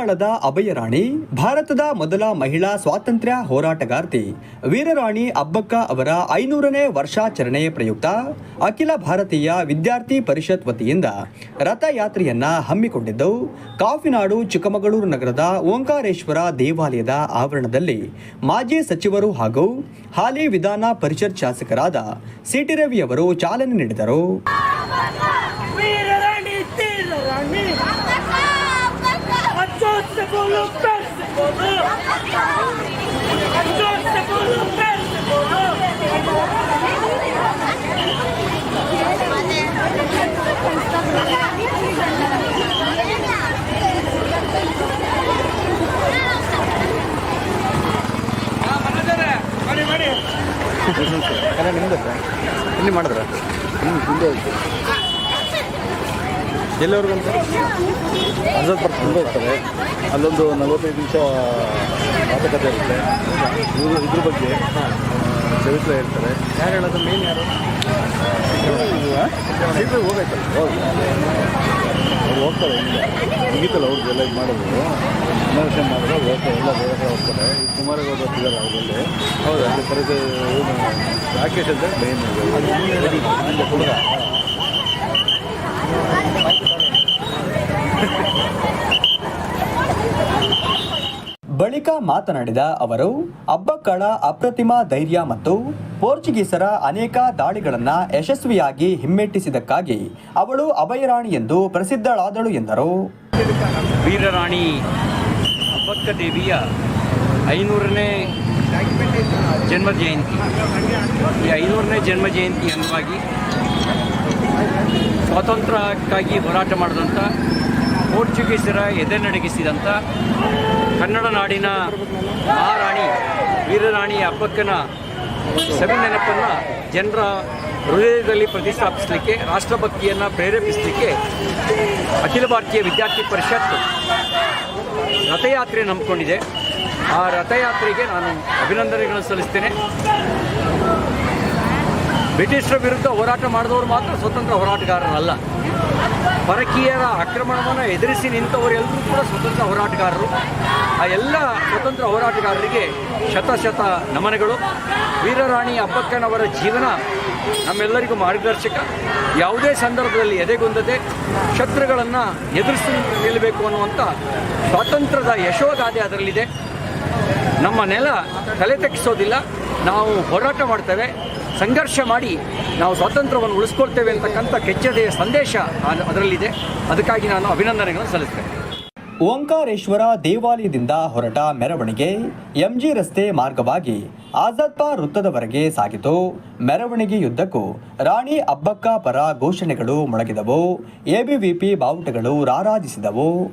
ಉಲ್ಲಾಳದ ಅಭಯರಾಣಿ ಭಾರತದ ಮೊದಲ ಮಹಿಳಾ ಸ್ವಾತಂತ್ರ್ಯ ಹೋರಾಟಗಾರ್ತಿ, ವೀರರಾಣಿ ಅಬ್ಬಕ್ಕ ಅವರ ಐನೂರನೇ ವರ್ಷಾಚರಣೆ ಪ್ರಯುಕ್ತ ಅಖಿಲ ಭಾರತೀಯ ವಿದ್ಯಾರ್ಥಿ ಪರಿಷತ್ ವತಿಯಿಂದ ರಥಯಾತ್ರೆಯನ್ನ ಹಮ್ಮಿಕೊಂಡಿದ್ದು, ಕಾಫಿನಾಡು ಚಿಕ್ಕಮಗಳೂರು ನಗರದ ಓಂಕಾರೇಶ್ವರ ದೇವಾಲಯದ ಆವರಣದಲ್ಲಿ ಮಾಜಿ ಸಚಿವರು ಹಾಗೂ ಹಾಲಿ ವಿಧಾನ ಪರಿಷತ್ ಶಾಸಕರಾದ ಸಿಟಿ ರವಿ ಅವರು ಚಾಲನೆ ನೀಡಿದರು ವೀರರಾಣಿ ತೀರರಾಣಿ ಕರೆ ನಿಮ್ದು ಇಲ್ಲಿ ಮಾಡಿದ್ರ ಹ್ಞೂ ಹಿಂದೆ ಎಲ್ಲವರೆಗೂ ಅಂತ? ಅರ್ಧ ಪರ್ಸೆಂಟ್ ಹೋಗ್ತಾರೆ. ಅಲ್ಲೊಂದು ನಲವತ್ತೈದು ನಿಮಿಷ ಮಾತುಕತೆ ಇರುತ್ತೆ. ಇವರು ಇದ್ರ ಬಗ್ಗೆ ಚರಿತ್ರೆ ಹೇಳ್ತಾರೆ. ಯಾರು ಹೇಳೋದು? ಮೇನ್ ಯಾರು? ಹೋಗೈತಲ್ಲ ಹೌದು. ಅವ್ರು ಹೋಗ್ತಾರೆ ಮುಗಿತಲ್ಲ ಅವ್ರದ್ದು ಎಲ್ಲ ಇದು ಮಾಡೋದು. ಇನೋವೇಷನ್ ಮಾಡಿದ್ರೆ ಹೋಗ್ತಾರೆ. ಎಲ್ಲ ಬೇರೆ ಕಡೆ ಹೋಗ್ತಾರೆ. ಕುಮಾರಗೌಡ ಇದ್ದಾರೆ ಅವರಲ್ಲಿ. ಹೌದು? ಅಲ್ಲಿ ಪರಿಚಯ ರಾಕೇಶ್ ಅಂತ ಮೇನ್ ಹುಡುಗ ಬಳಿಕ ಮಾತನಾಡಿದ ಅವರು ಅಬ್ಬಕ್ಕಳ ಅಪ್ರತಿಮ ಧೈರ್ಯ ಮತ್ತು ಪೋರ್ಚುಗೀಸರ ಅನೇಕ ದಾಳಿಗಳನ್ನು ಯಶಸ್ವಿಯಾಗಿ ಹಿಮ್ಮೆಟ್ಟಿಸಿದ್ದಕ್ಕಾಗಿ ಅವಳು ಅಭಯರಾಣಿ ಎಂದು ಪ್ರಸಿದ್ಧಳಾದಳು ಎಂದರು. ವೀರರಾಣಿ ಅಬ್ಬಕ್ಕ ದೇವಿಯ ಐನೂರನೇ ಜನ್ಮ ಜಯಂತಿ ಈ ಐನೂರನೇ ಜನ್ಮ ಜಯಂತಿ ಅಂಗವಾಗಿ ಸ್ವಾತಂತ್ರ್ಯಕ್ಕಾಗಿ ಹೋರಾಟ ಮಾಡಿದಂಥ ಪೋರ್ಚುಗೀಸರ ಎದೆ ನಡಗಿಸಿದಂಥ ಕನ್ನಡ ನಾಡಿನ ಮಹಾರಾಣಿ ವೀರರಾಣಿ ಹಬ್ಬಕ್ಕನ ಸವಿ ನೆನಪನ್ನು ಜನರ ಹೃದಯದಲ್ಲಿ ಪ್ರತಿಷ್ಠಾಪಿಸಲಿಕ್ಕೆ, ರಾಷ್ಟ್ರಭಕ್ತಿಯನ್ನು ಪ್ರೇರೇಪಿಸಲಿಕ್ಕೆ ಅಖಿಲ ಭಾರತೀಯ ವಿದ್ಯಾರ್ಥಿ ಪರಿಷತ್ ರಥಯಾತ್ರೆ ನಂಬಿಕೊಂಡಿದೆ. ಆ ರಥಯಾತ್ರೆಗೆ ನಾನು ಅಭಿನಂದನೆಗಳನ್ನು ಸಲ್ಲಿಸ್ತೇನೆ. ಬ್ರಿಟಿಷರ ವಿರುದ್ಧ ಹೋರಾಟ ಮಾಡಿದವರು ಮಾತ್ರ ಸ್ವತಂತ್ರ ಹೋರಾಟಗಾರರಲ್ಲ. ಪರಕೀಯರ ಆಕ್ರಮಣವನ್ನು ಎದುರಿಸಿ ನಿಂತವರೆಲ್ಲರೂ ಕೂಡ ಸ್ವತಂತ್ರ ಹೋರಾಟಗಾರರು. ಆ ಎಲ್ಲ ಸ್ವತಂತ್ರ ಹೋರಾಟಗಾರರಿಗೆ ಶತಶತ ಶತ ನಮನಗಳು. ವೀರರಾಣಿ ಅಬ್ಬಕ್ಕನವರ ಜೀವನ ನಮ್ಮೆಲ್ಲರಿಗೂ ಮಾರ್ಗದರ್ಶಕ. ಯಾವುದೇ ಸಂದರ್ಭದಲ್ಲಿ ಎದೆಗುಂದದೆ ಶತ್ರುಗಳನ್ನು ಎದುರಿಸಿ ನಿಲ್ಲಬೇಕು ಅನ್ನುವಂಥ ಸ್ವಾತಂತ್ರ್ಯದ ಯಶೋಗಾದೆ ಅದರಲ್ಲಿದೆ. ನಮ್ಮ ನೆಲ ತಲೆ ತಗ್ಗಿಸೋದಿಲ್ಲ. ನಾವು ಹೋರಾಟ ಮಾಡ್ತೇವೆ. ಸಂಘರ್ಷ ಮಾಡಿ ನಾವು ಸ್ವಾತಂತ್ರ್ಯವನ್ನು ಉಳಿಸ್ಕೊಳ್ತೇವೆ ಅಂತಕ್ಕಂಥ ಕೆಚ್ಚದೆಯ ಸಂದೇಶ ಅದ್- ಅದರಲ್ಲಿದೆ. ಅದಕ್ಕಾಗಿ ನಾನು ಅಭಿನಂದನೆಗಳನ್ನು ಸಲ್ಲಿಸ್ತೇನೆ. ಓಂಕಾರೇಶ್ವರ ದೇವಾಲಯದಿಂದ ಹೊರಟ ಮೆರವಣಿಗೆ ಎಂಜಿ ರಸ್ತೆ ಮಾರ್ಗವಾಗಿ ಆಜಾದ್ಪಾ ವೃತ್ತದವರೆಗೆ ಸಾಗಿತು. ಮೆರವಣಿಗೆಯುದ್ದಕ್ಕೂ ರಾಣಿ ಅಬ್ಬಕ್ಕ ಪರ ಘೋಷಣೆಗಳು ಮೊಳಗಿದವು. ಎಬಿವಿಪಿ ಬಾವುಟಗಳು ರಾರಾಜಿಸಿದವು.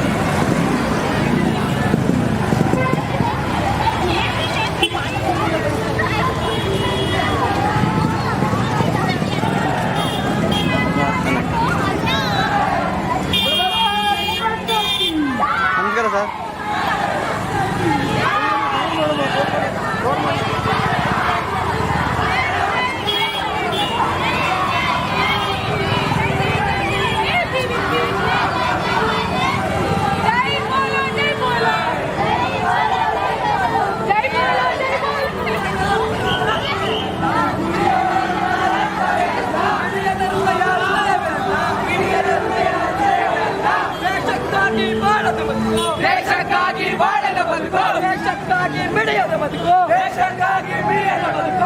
ಮಿಡಿಯದ ಬದುಕು ದೇಶಕ್ಕಾಗಿ ಮಿಡಿಯದ ಬದುಕು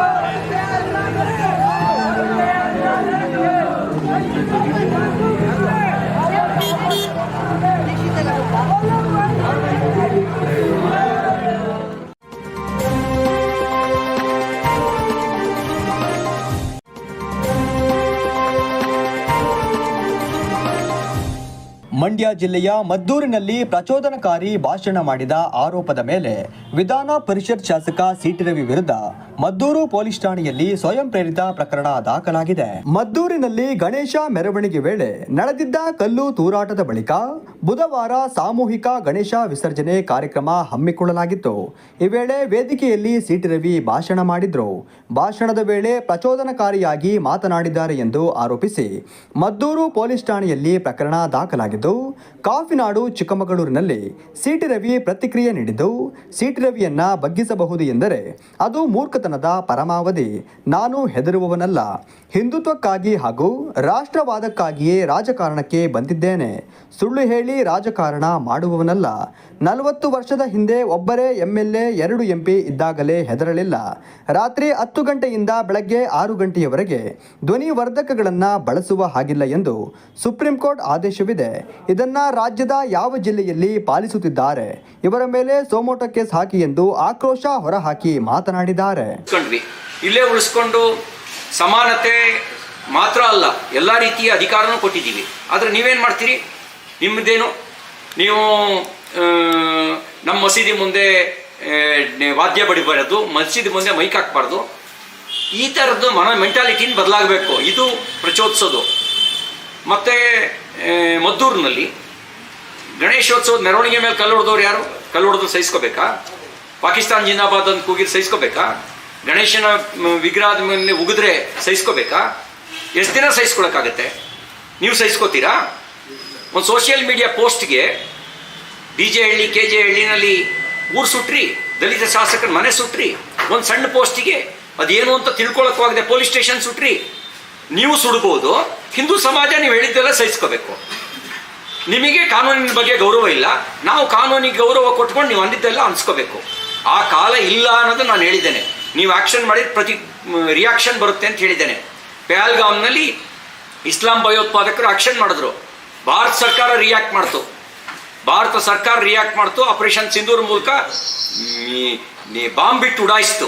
ಮಂಡ್ಯ ಜಿಲ್ಲೆಯ ಮದ್ದೂರಿನಲ್ಲಿ ಪ್ರಚೋದನಕಾರಿ ಭಾಷಣ ಮಾಡಿದ ಆರೋಪದ ಮೇಲೆ ವಿಧಾನ ಪರಿಷತ್ ಶಾಸಕ ಸಿಟಿ ರವಿ ವಿರುದ್ಧ ಮದ್ದೂರು ಪೊಲೀಸ್ ಠಾಣೆಯಲ್ಲಿ ಸ್ವಯಂ ಪ್ರೇರಿತ ಪ್ರಕರಣ ದಾಖಲಾಗಿದೆ. ಮದ್ದೂರಿನಲ್ಲಿ ಗಣೇಶ ಮೆರವಣಿಗೆ ವೇಳೆ ನಡೆದಿದ್ದ ಕಲ್ಲು ತೂರಾಟದ ಬಳಿಕ ಬುಧವಾರ ಸಾಮೂಹಿಕ ಗಣೇಶ ವಿಸರ್ಜನೆ ಕಾರ್ಯಕ್ರಮ ಹಮ್ಮಿಕೊಳ್ಳಲಾಗಿತ್ತು. ಈ ವೇಳೆ ವೇದಿಕೆಯಲ್ಲಿ ಸಿಟಿ ರವಿ ಭಾಷಣ ಮಾಡಿದ್ರು. ಭಾಷಣದ ವೇಳೆ ಪ್ರಚೋದನಕಾರಿಯಾಗಿ ಮಾತನಾಡಿದ್ದಾರೆ ಎಂದು ಆರೋಪಿಸಿ ಮದ್ದೂರು ಪೊಲೀಸ್ ಠಾಣೆಯಲ್ಲಿ ಪ್ರಕರಣ ದಾಖಲಾಗಿದ್ದು ಕಾಫಿನಾಡು, ಚಿಕ್ಕಮಗಳೂರಿನಲ್ಲಿ ಸಿಟಿ ರವಿ ಪ್ರತಿಕ್ರಿಯೆ ನೀಡಿದ್ದು ಸಿಟಿ ರವಿಯನ್ನ ಬಗ್ಗಿಸಬಹುದು ಎಂದರೆ ಅದು ಮೂರ್ಖತನದ ಪರಮಾವಧಿ. ನಾನು ಹೆದರುವವನಲ್ಲ. ಹಿಂದುತ್ವಕ್ಕಾಗಿ ಹಾಗೂ ರಾಷ್ಟ್ರವಾದಕ್ಕಾಗಿಯೇ ರಾಜಕಾರಣಕ್ಕೆ ಬಂದಿದ್ದೇನೆ. ಸುಳ್ಳು ಹೇಳಿ ರಾಜಕಾರಣ ಮಾಡುವವನಲ್ಲ. ನಲವತ್ತು ವರ್ಷದ ಹಿಂದೆ ಒಬ್ಬರೇ ಎಂ ಎಲ್ ಎ ಎರಡು ಎಂಪಿ ಇದ್ದಾಗಲೇ ಹೆದರಲಿಲ್ಲ. ರಾತ್ರಿ ಹತ್ತು ಗಂಟೆಯಿಂದ ಬೆಳಗ್ಗೆ ಆರು ಗಂಟೆಯವರೆಗೆ ಧ್ವನಿವರ್ಧಕಗಳನ್ನು ಬಳಸುವ ಹಾಗಿಲ್ಲ ಎಂದು ಸುಪ್ರೀಂ ಕೋರ್ಟ್ ಆದೇಶವಿದೆ. ಇದನ್ನು ರಾಜ್ಯದ ಯಾವ ಜಿಲ್ಲೆಯಲ್ಲಿ ಪಾಲಿಸುತ್ತಿದ್ದಾರೆ? ಇವರ ಮೇಲೆ ಸೋಮೋಟ ಕೇಸ್ ಹಾಕಿ ಎಂದು ಆಕ್ರೋಶ ಹೊರಹಾಕಿ ಮಾತನಾಡಿದ್ದಾರೆ. ಇಲ್ಲೇ ಉಳಿಸ್ಕೊಂಡು ಸಮಾನತೆ ಮಾತ್ರ ಅಲ್ಲ, ಎಲ್ಲ ರೀತಿಯ ಅಧಿಕಾರನೂ ಕೊಟ್ಟಿದ್ದೀವಿ. ಆದರೆ ನೀವೇನು ಮಾಡ್ತೀರಿ? ನಿಮ್ಮದೇನು ನೀವು ನಮ್ಮ ಮಸೀದಿ ಮುಂದೆ ವಾದ್ಯ ಬಡಿಬಾರದು, ಮಸೀದಿ ಮುಂದೆ ಮೈಕ್ ಹಾಕ್ಬಾರ್ದು. ಈ ಥರದ್ದು ಮನ ಮೆಂಟಾಲಿಟಿನ ಬದಲಾಗಬೇಕು. ಇದು ಪ್ರಚೋದಿಸೋದು. ಮತ್ತು ಮದ್ದೂರಿನಲ್ಲಿ ಗಣೇಶೋತ್ಸವದ ಮೆರವಣಿಗೆ ಮೇಲೆ ಕಲ್ಲು ಹೊಡೆದವ್ರು ಯಾರು? ಕಲ್ಲು ಹೊಡೆದು ಸಹಿಸ್ಕೋಬೇಕಾ? ಪಾಕಿಸ್ತಾನ ಜಿಂದಾಬಾದ್ ಅಂತ ಕೂಗಿದ್ರೆ ಸಹಿಸ್ಕೋಬೇಕಾ? ಗಣೇಶನ ವಿಗ್ರಹದ ಮೇಲೆ ಉಗಿದ್ರೆ ಸಹಿಸ್ಕೋಬೇಕಾ? ಎಷ್ಟು ದಿನ ಸಹಿಸ್ಕೊಳಕ್ಕಾಗತ್ತೆ? ನೀವು ಸಹಿಸ್ಕೋತೀರಾ? ಒಂದು ಸೋಷಿಯಲ್ ಮೀಡಿಯಾ ಪೋಸ್ಟ್ಗೆ D J Halli, K J ಹಳ್ಳಿನಲ್ಲಿ ಊರು ಸುಟ್ರಿ, ದಲಿತ ಶಾಸಕರ ಮನೆ ಸುಟ್ರಿ, ಒಂದು ಸಣ್ಣ ಪೋಸ್ಟಿಗೆ ಅದೇನು ಅಂತ ತಿಳ್ಕೊಳಕ್ಕಾಗದೆ ಪೊಲೀಸ್ ಸ್ಟೇಷನ್ ಸುಟ್ರಿ, ನೀವು ಸುಡ್ಬೋದು, ಹಿಂದೂ ಸಮಾಜ ನೀವು ಹೇಳಿದ್ದೆಲ್ಲ ಸಹಿಸ್ಕೋಬೇಕು. ನಿಮಗೆ ಕಾನೂನಿನ ಬಗ್ಗೆ ಗೌರವ ಇಲ್ಲ, ನಾವು ಕಾನೂನಿಗೆ ಗೌರವ ಕೊಟ್ಕೊಂಡು ನೀವು ಅಂದಿದ್ದೆಲ್ಲ ಅನ್ಸ್ಕೋಬೇಕು. ಆ ಕಾಲ ಇಲ್ಲ ಅನ್ನೋದು ನಾನು ಹೇಳಿದ್ದೇನೆ. ನೀವು ಆಕ್ಷನ್ ಮಾಡಿದ ಪ್ರತಿ ರಿಯಾಕ್ಷನ್ ಬರುತ್ತೆ ಅಂತ ಹೇಳಿದ್ದೇನೆ. ಪ್ಯಾಲ್ಗಾಮ್ನಲ್ಲಿ ಇಸ್ಲಾಂ ಭಯೋತ್ಪಾದಕರು ಆಕ್ಷನ್ ಮಾಡಿದ್ರು. ಭಾರತ ಸರ್ಕಾರ ರಿಯಾಕ್ಟ್ ಮಾಡ್ತು. ಭಾರತ ಸರ್ಕಾರ ರಿಯಾಕ್ಟ್ ಮಾಡ್ತು ಆಪರೇಷನ್ ಸಿಂಧೂರ್ ಮೂಲಕ ಬಾಂಬ್ ಬಿಟ್ಟು ಉಡಾಯಿಸ್ತು.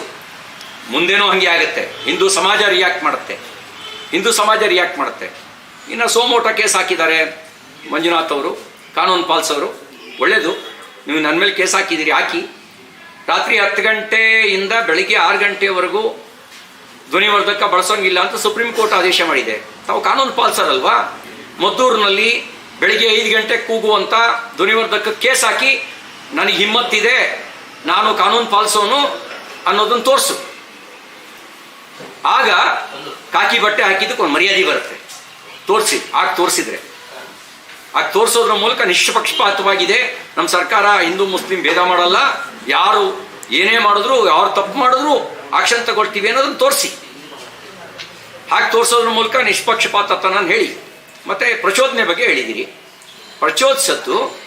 ಮುಂದೇನೋ ಹಂಗೆ ಆಗುತ್ತೆ. ಹಿಂದೂ ಸಮಾಜ ರಿಯಾಕ್ಟ್ ಮಾಡುತ್ತೆ. ಹಿಂದೂ ಸಮಾಜ ರಿಯಾಕ್ಟ್ ಮಾಡುತ್ತೆ. ಇನ್ನು ಸೋಮೋಟ ಕೇಸ್ ಹಾಕಿದ್ದಾರೆ ಮಂಜುನಾಥ್ ಅವರು, ಕಾನೂನು ಅವರು. ಒಳ್ಳೆಯದು ನೀವು ನನ್ನ ಮೇಲೆ ಕೇಸ್ ಹಾಕಿದ್ದೀರಿ, ಹಾಕಿ. ರಾತ್ರಿ ಹತ್ತು ಗಂಟೆಯಿಂದ ಬೆಳಿಗ್ಗೆ ಆರು ಗಂಟೆವರೆಗೂ ಧ್ವನಿವರ್ಧಕ ಬಳಸೋಂಗಿಲ್ಲ ಅಂತ ಸುಪ್ರೀಂ ಕೋರ್ಟ್ ಆದೇಶ ಮಾಡಿದೆ. ತಾವು ಕಾನೂನು ಅಲ್ವಾ ಮದ್ದೂರಿನಲ್ಲಿ ಬೆಳಿಗ್ಗೆ ಐದು ಗಂಟೆ ಕೂಗುವಂತ ಧ್ವನಿವರ್ಧಕ ಕೇಸ್ ಹಾಕಿ, ನನಗೆ ಹಿಮ್ಮತ್ತಿದೆ, ನಾನು ಕಾನೂನು ಪಾಲಿಸೋನು ಅನ್ನೋದನ್ನು ತೋರಿಸು. ಆಗ ಕಾಕಿ ಬಟ್ಟೆ ಹಾಕಿದ್ದಕ್ಕೆ ಒಂದು ಮರ್ಯಾದೆ ಬರುತ್ತೆ. ತೋರಿಸಿ, ಆಗ ತೋರಿಸಿದ್ರೆ. ಆಗ ತೋರಿಸೋದ್ರ ಮೂಲಕ ನಿಷ್ಪಕ್ಷಪಾತವಾಗಿದೆ. ನಮ್ಮ ಸರ್ಕಾರ ಹಿಂದೂ, ಮುಸ್ಲಿಂ ಭೇದ ಮಾಡಲ್ಲ. ಯಾರು ಏನೇ ಮಾಡಿದ್ರು, ಯಾರು ತಪ್ಪು ಮಾಡಿದ್ರು, ಆಕ್ಷನ್ ತಗೊಳ್ತೀವಿ ಅನ್ನೋದನ್ನ ತೋರಿಸಿ. ಹಾಗೆ ತೋರಿಸೋದ್ರ ಮೂಲಕ ನಿಷ್ಪಕ್ಷಪಾತತನ ಹೇಳಿ. ಮತ್ತೆ ಪ್ರಚೋದನೆ ಬಗ್ಗೆ ಹೇಳಿದಿರಿ. ಪ್ರಚೋದಿಸದ್ದು,